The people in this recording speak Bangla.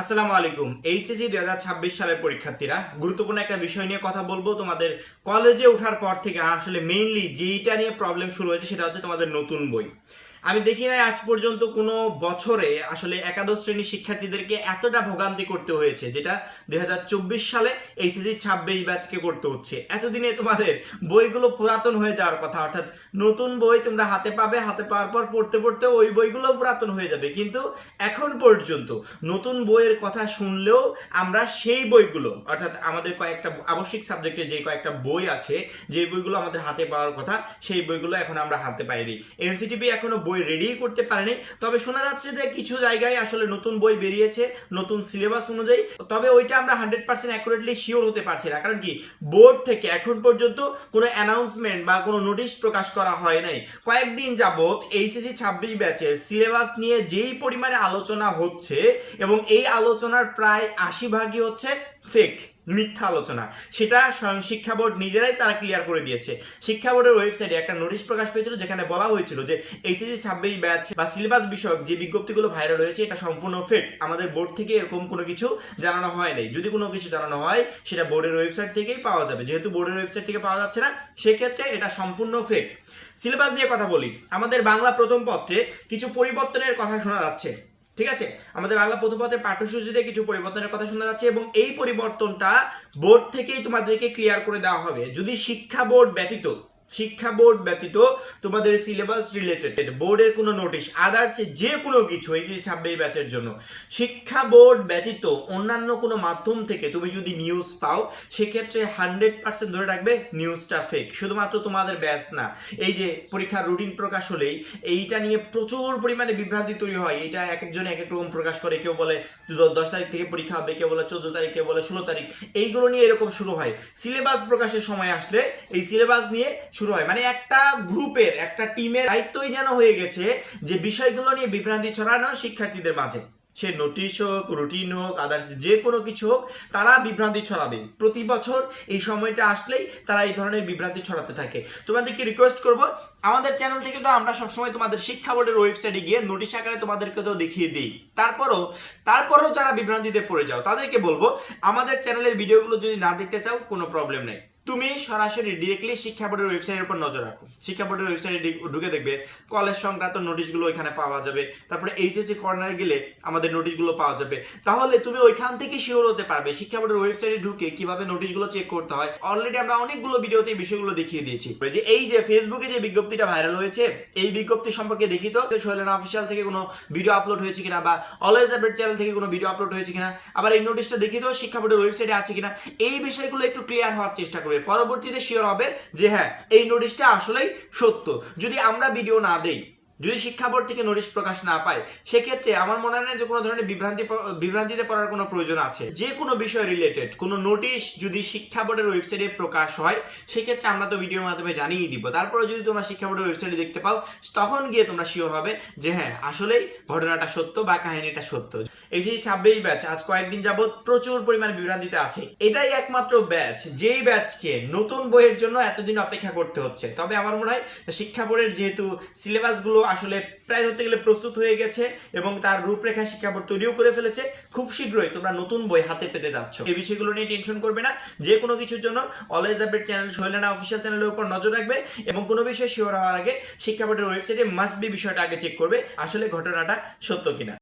আসসালামু আলাইকুম। এইচএসি দুই হাজার ছাব্বিশ সালের পরীক্ষার্থীরা, গুরুত্বপূর্ণ একটা বিষয় নিয়ে কথা বলব। তোমাদের কলেজে ওঠার পর থেকে আসলে মেইনলি যেইটা নিয়ে প্রবলেম শুরু হয়েছে সেটা হচ্ছে তোমাদের নতুন বই। আমি দেখি নাই আজ পর্যন্ত কোনো বছরে আসলে একাদশ শ্রেণির শিক্ষার্থীদেরকে এতটা ভোগান্তি করতে হয়েছে, যেটা দুই হাজার চব্বিশ সালে এইচএসি ছাব্বিশ ব্যাচকে করতে হচ্ছে। এতদিনে তোমাদের বইগুলো পুরাতন হয়ে যাওয়ার কথা, অর্থাৎ নতুন বই তোমরা হাতে পাবে, হাতে পাওয়ার পর পড়তে পড়তে ওই বইগুলো পুরাতন হয়ে যাবে। কিন্তু এখন পর্যন্ত নতুন বইয়ের কথা শুনলেও আমরা সেই বইগুলো, অর্থাৎ আমাদের কয়েকটা আবশ্যিক সাবজেক্টে যে কয়েকটা বই আছে, যে বইগুলো আমাদের হাতে পাওয়ার কথা, সেই বইগুলো এখন আমরা হাতে পাইনি। এনসিটিভি এখনও বই রেডি করতে পারেনি। তবে শোনা যাচ্ছে যে কিছু জায়গায় আসলে নতুন বই বেরিয়েছে, নতুন সিলেবাস অনুযায়ী। তবে ওইটা আমরা হান্ড্রেড পার্সেন্ট অ্যাকুরেটলি শিওর হতে পারছি না। কারণ কি? বোর্ড থেকে এখন পর্যন্ত কোনো অ্যানাউন্সমেন্ট বা কোনো নোটিশ প্রকাশ করা হয় নাই। কয়েকদিন যাবৎ এইচএসি ছাব্বিশ ব্যাচের সিলেবাস নিয়ে যেই পরিমাণে আলোচনা হচ্ছে এবং এই আলোচনার প্রায় আশি ভাগই হচ্ছে ফেক মিথ্যা আলোচনা। সেটা স্বয়ং শিক্ষা বোর্ড নিজেরাই তারা ক্লিয়ার করে দিয়েছে। শিক্ষা বোর্ডের ওয়েবসাইটে একটা নোটিশ প্রকাশ পেয়েছিল, যেখানে বলা হয়েছিল যে এইচএসসি ছাব্বিশ ব্যাচ বা সিলেবাস বিষয়ক যে বিজ্ঞপ্তিগুলো ভাইরাল হয়েছে, এটা সম্পূর্ণ ফেক আমাদের বোর্ড থেকে এরকম কোনো কিছু জানানো হয় নাই। যদি কোনো কিছু জানানো হয়, সেটা বোর্ডের ওয়েবসাইট থেকেই পাওয়া যাবে। যেহেতু বোর্ডের ওয়েবসাইট থেকে পাওয়া যাচ্ছে না, সেক্ষেত্রে এটা সম্পূর্ণ ফেক সিলেবাস নিয়ে কথা বলি। আমাদের বাংলা প্রথম পত্রে কিছু পরিবর্তনের কথা শোনা যাচ্ছে। ঠিক আছে? আমাদের বাংলা প্রথমপত্রের পাঠ্যসূচিতে কিছু পরিবর্তনের কথা শোনা যাচ্ছে এবং এই পরিবর্তনটা বোর্ড থেকেই তোমাদেরকে ক্লিয়ার করে দেওয়া হবে। যদি শিক্ষা বোর্ড ব্যতীত শিক্ষা বোর্ড ব্যতীত তোমাদের সিলেবাস রিলেটেড বোর্ডের কোনো নোটিশ আদার্স যে কোনো কিছু এই যে ছাব্বিশ ব্যাচের জন্য। শিক্ষা বোর্ড ব্যতীত অন্যান্য কোনো মাধ্যম থেকে তুমি যদি নিউজ পাও, সেক্ষেত্রে হান্ড্রেড পার্সেন্ট ধরে রাখবে নিউজটা ফেক শুধুমাত্র তোমাদের ব্যাচ না, এই যে পরীক্ষার রুটিন প্রকাশ হলেই এইটা নিয়ে প্রচুর পরিমাণে বিভ্রান্তি তৈরি হয়। এটা এক একজন এক এক রকম প্রকাশ করে। কেউ বলে দশ তারিখ থেকে পরীক্ষা হবে, কেউ বলে চোদ্দ তারিখ, কেউ বলে ষোলো তারিখ। এইগুলো নিয়ে এরকম শুরু হয়। সিলেবাস প্রকাশের সময় আসলে এই সিলেবাস নিয়ে শুরু হয়। মানে একটা গ্রুপের, একটা টিমের দায়িত্বই যেন হয়ে গেছে যে বিষয়গুলো নিয়ে বিভ্রান্তি ছড়ানো শিক্ষার্থীদের মাঝে। সে নোটিশ হোক, রুটিন হোক আদার্স যে কোনো কিছু হোক, তারা বিভ্রান্তি ছড়াবে। প্রতি বছর এই সময়টা আসলেই তারা এই ধরনের বিভ্রান্তি ছড়াতে থাকে। তোমাদেরকে রিকোয়েস্ট করব, আমাদের চ্যানেল থেকে তো আমরা সবসময় তোমাদের শিক্ষা বোর্ডের ওয়েবসাইটে গিয়ে নোটিশ আকারে তোমাদেরকে তো দেখিয়ে দিই। তারপরও তারপরও যারা বিভ্রান্তিতে পড়ে যাও, তাদেরকে বলব, আমাদের চ্যানেলের ভিডিওগুলো যদি না দেখতে চাও, কোনো প্রবলেম নেই। তুমি সরাসরি ডিরেক্টলি শিক্ষা বোর্ডের ওয়েবসাইটের উপর নজর রাখো। শিক্ষা বোর্ডের ওয়েবসাইটে ঢুকে দেখবে কলেজ সংক্রান্ত নোটিশগুলো ওইখানে পাওয়া যাবে, তারপরে এইচএসসি কর্নারে গেলে আমাদের নোটিশগুলো পাওয়া যাবে। তাহলে তুমি ওইখান থেকে শিওর হতে পারবে শিক্ষা বোর্ডের ওয়েবসাইটে ঢুকে কীভাবে নোটিশগুলো চেক করতে হয়। অলরেডি আমরা অনেকগুলো ভিডিওতে বিষয়গুলো দেখিয়ে দিয়েছি। যে, এই যে ফেসবুকে যে বিজ্ঞপ্তিটা ভাইরাল হয়েছে, এই বিজ্ঞপ্তি সম্পর্কে দেখি তো শৈলেনা অফিসিয়াল থেকে কোনো ভিডিও আপলোড হয়েছে কিনা বা অলওয়েজ আপডেট চ্যানেল থেকে কোনো ভিডিও আপলোড হয়েছে কিনা, আবার এই নোটিশটা দেখি তো শিক্ষা বোর্ডের ওয়েবসাইটে আছে কিনা, এই বিষয়গুলো একটু ক্লিয়ার হওয়ার চেষ্টা করবে। পরবর্তীতে শিওর হবে যে হ্যাঁ এই নোটিশটা আসলেই সত্য। যদি আমরা ভিডিও না দেই যদি শিক্ষা বোর্ড থেকে নোটিশ প্রকাশ না পায়, সেক্ষেত্রে আমার মনে হয় যে কোনো ধরনের বিভ্রান্তি বিভ্রান্তিতে পড়ার কোনো প্রয়োজন আছে। যে কোনো বিষয় রিলেটেড কোনো নোটিশ যদি শিক্ষা বোর্ডের ওয়েবসাইটে প্রকাশ হয়, সেক্ষেত্রে আমরা তো ভিডিওর মাধ্যমে জানিয়ে দিব। তারপরে যদি তোমরা শিক্ষা বোর্ডের ওয়েবসাইটে দেখতে পাও, তখন গিয়ে তোমরা শিওর হবে যে হ্যাঁ আসলেই ঘটনাটা সত্য বা কাহিনীটা সত্য। এই যে ছাব্বিশ ব্যাচ আজ কয়েকদিন যাবত প্রচুর পরিমাণে বিভ্রান্তিতে আছে। এটাই একমাত্র ব্যাচ যেই ব্যাচকে নতুন বইয়ের জন্য এতদিন অপেক্ষা করতে হচ্ছে। তবে আমার মনে হয়, শিক্ষা বোর্ডের যেহেতু সিলেবাসগুলো আসলে প্রায় ধরতে গেলে প্রস্তুত হয়ে গেছে এবং তার রূপরেখা শিক্ষা বোর্ড তৈরিও করে ফেলেছে। খুব শীঘ্রই তোমরা নতুন বই হাতে পেতে যাচ্ছ। এই বিষয়গুলো নিয়ে টেনশন করবে না। যে কোনো কিছুর জন্য অলওয়েজ আপডেট চ্যানেল, শৈলানা অফিসিয়াল চ্যানেলের উপর নজর রাখবে এবং কোনো বিষয়ে শিওর হওয়ার আগে শিক্ষা বোর্ডের ওয়েবসাইটে মাস্ট বি বিষয়টা আগে চেক করবে। আসলে ঘটনাটা সত্য কিনা।